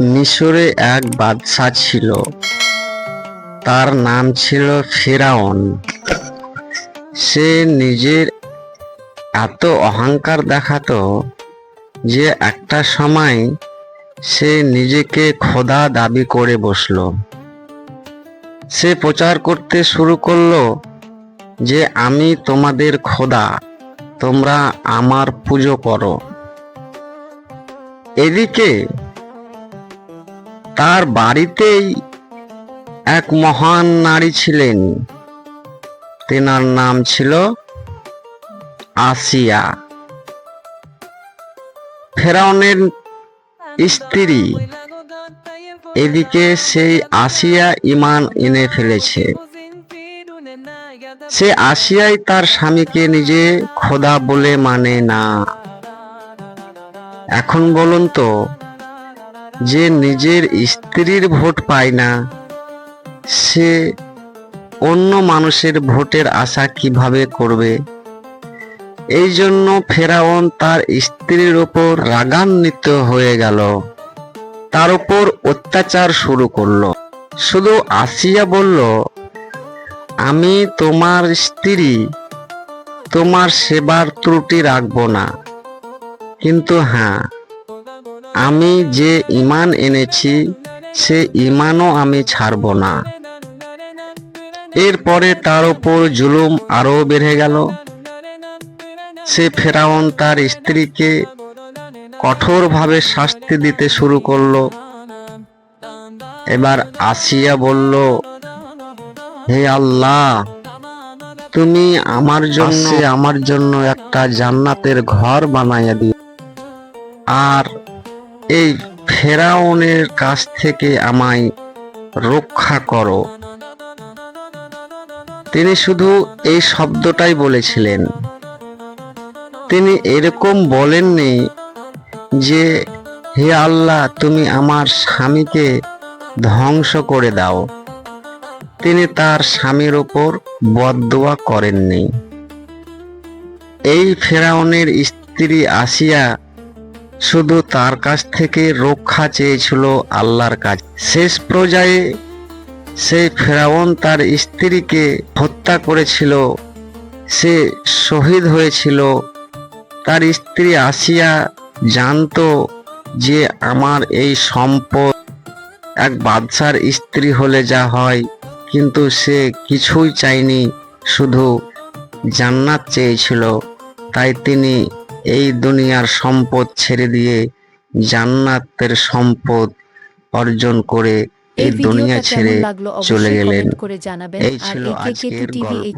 মিশরে এক বাদশাহ ছিল। তার নাম ছিল ফেরাউন। সে নিজের এত অহংকার দেখাতো যে একটা সময় সে নিজেকে খোদা দাবি করে বসল। সে প্রচার করতে শুরু করল যে, আমি তোমাদের খোদা, তোমরা আমার পুজো করো। এদিকে তার বাড়িতেই এক মহান নারী ছিলেন। তেনার নাম ছিল আসিয়া। ফেরাউনের স্ত্রী। এদিকে সেই আসিয়া ইমান এনে ফেলেছে। সে আসিয়াই তার স্বামীকে নিজে খোদা বলে মানে না। এখন বলুন তো যে নিজের স্ত্রীর ভোট পায় না, সে অন্য মানুষের ভোটের আশা কীভাবে করবে? এই জন্য ফেরাউন তার স্ত্রীর ওপর রাগান্বিত হয়ে গেল। তার উপর অত্যাচার শুরু করল। শুধু আসিয়া বলল, আমি তোমার স্ত্রী, তোমার সেবার ত্রুটি রাখব না। কিন্তু হ্যাঁ আমি যে ইমান এনেছি সে ইমানও আমি ছাড়ব না। এরপরে তার উপর জুলুম আরও বেড়ে গেল। সে ফেরাউন তার স্ত্রীকে কঠোরভাবে শাস্তি দিতে শুরু করল। এবার আসিয়া বলল হে আল্লাহ তুমি আমার জন্য আমার জন্য একটা জান্নাতের ঘর বানাইয়া দিও। আর এই ফেরাউনের কাছ থেকে আমায় রক্ষা করো। তিনি শুধু এই শব্দটাই বলেছিলেন। তিনি এরকম বলেননি যে, হে আল্লাহ, তুমি আমার স্বামীকে ধ্বংস করে দাও। তিনি তার স্বামীর ওপর বদদোয়া করেননি। এই ফেরাউনের স্ত্রী আসিয়া শুধু তার কাছ থেকে রক্ষা চেয়েছিল আল্লাহর কাছে শেষ পর্যায়ে সেই ফেরাউন তার স্ত্রীকে হত্যা করেছিল। সে শহীদ হয়েছিল। তার স্ত্রী আসিয়া জানতো যে আমার এই সম্পদ, এক বাদশার স্ত্রী হলে যা হয়, কিন্তু সে কিছুই চায়নি, শুধু জান্নাত চেয়েছিল। তাই তিনি এই দুনিয়ার সম্পদ ছেড়ে দিয়ে জান্নাতের সম্পদ অর্জন করে এই দুনিয়া ছেড়ে চলে গেলেন এই ছিল আজকের গল্প।